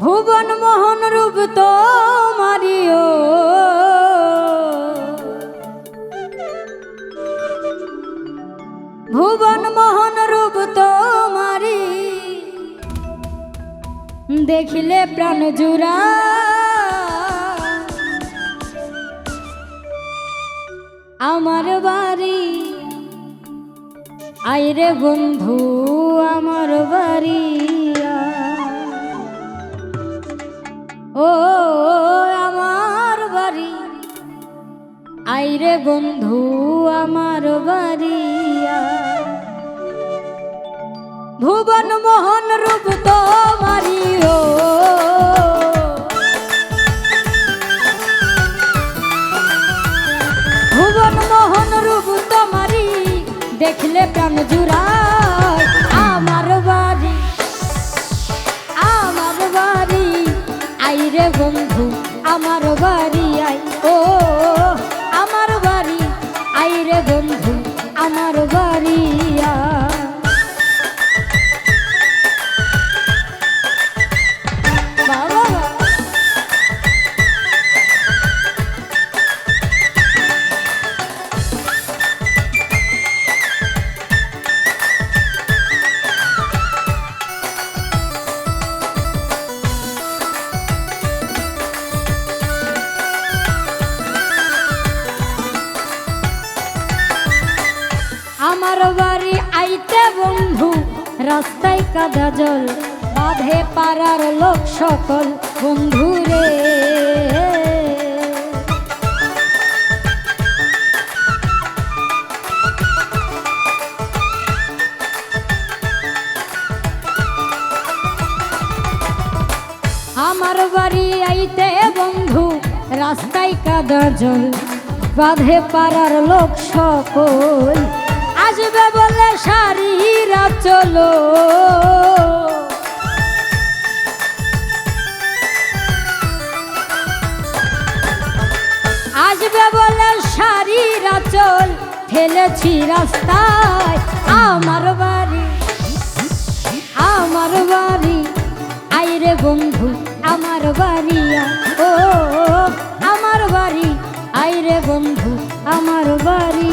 ভুবন মোহন রূপ তো মারিও। ভুবন মোহন রূপ তো মারি। দেখিলে প্রাণ জুড়া। আমার বাড়ি আইরে বন্ধু, আমার বাড়ি ও, আমার বাড়ি। আইরে বন্ধু, আমার বাড়ি ভুবন মোহন রূপ তো প্রাণ জুড়ায়। আমার বাড়ি আমার বাড়ি আইরে বন্ধু আমার বাড়ি আই ও আমার বাড়ি আইতে বন্ধু, রাস্তায় কাদা জল, বাঁধে পাড়ার লোক সকল, বন্ধু রে। আমার বাড়ি আইতে বন্ধু, রাস্তায় কাদা জল, বাঁধে পাড়ার লোক সকল আসবে বলে সারিরা চলো। আসবে বলে সারিরা চল ফেলেছি রাস্তায়। আমার বাড়ি আমার বাড়ি। আইরে বন্ধু, আমার বাড়ি ও, আমার বাড়ি আইরে বন্ধু, আমার বাড়ি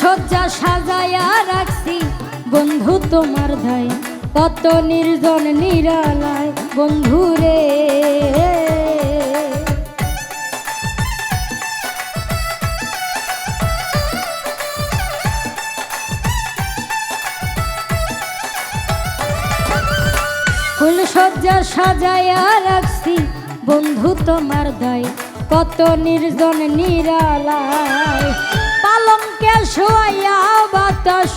সজ্জা সাজায়া রাখছি। বন্ধু তোমার ধাই, কত নির্জন নিরালায়। বন্ধু রে। ফুল সাজায়া রাখছি। বন্ধু তোমার দায় কত নির্জন নিরালায়। পালঙ্কে শোয়াইয়া বাতাস।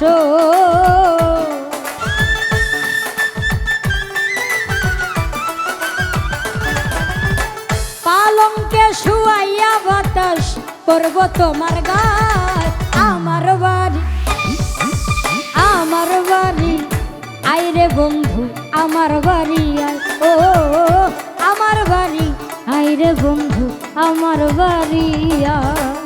পালঙ্কে শুয়াইয়া বাতাস করব তোমার গায়। আমার বাড়ি আমার বাড়ি, আইরে বন্ধু, আমার বাড়ি ও, আমার বাড়ি, আইরে বন্ধু, আমার বাড়ি আয়।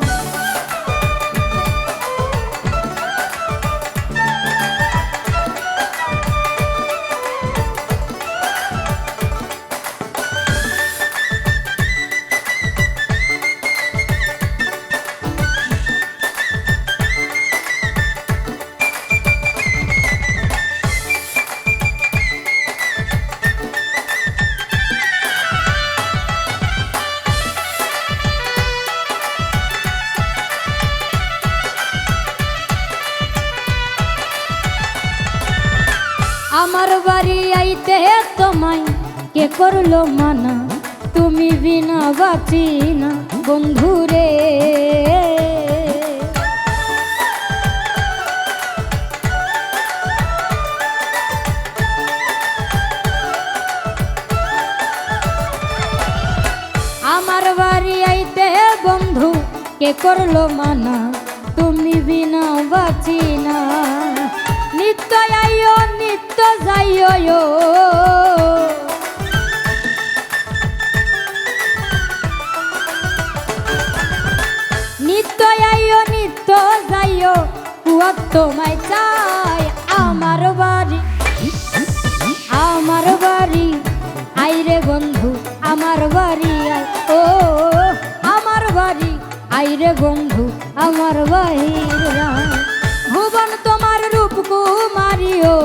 আমার বাড়ি আইতে তোমায় কে করল মানা? তুমি বিনা বাঁচি না বন্ধুরে আমার বাড়ি আইতে বন্ধু কে করল মানা? তুমি বিনা বাঁচি না নিত্য আইও নিত্য যাইও নিত্য আইও, নিত্য যাইও কুয়াত তোমায় চাই আমার বাড়ি। আমার বাড়ি আইরে বন্ধু, আমার বাড়ি আয়। ও, আমার বাড়ি আইরে বন্ধু, আমার বাড়ি ভুবন তোমার রূপ কুমারিও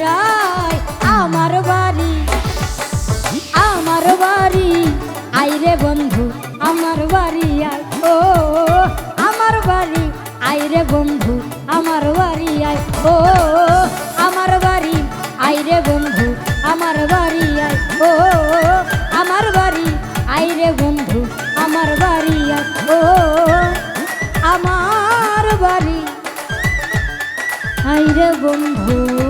জুড়ায় আমার বাড়ি আমার বাড়ি। আইরে বন্ধু, আমার বাড়ি আয়। ও, আমার বাড়ি আইরে বন্ধু, আমার বাড়ি আয়। ও, আমার বাড়ি আইরে বন্ধু, আমার বাড়ি আয়। ও, আমার বাড়ি আইরে বন্ধু, আমার বাড়ি আয়। ও, আমার বাড়ি আইরে বন্ধু।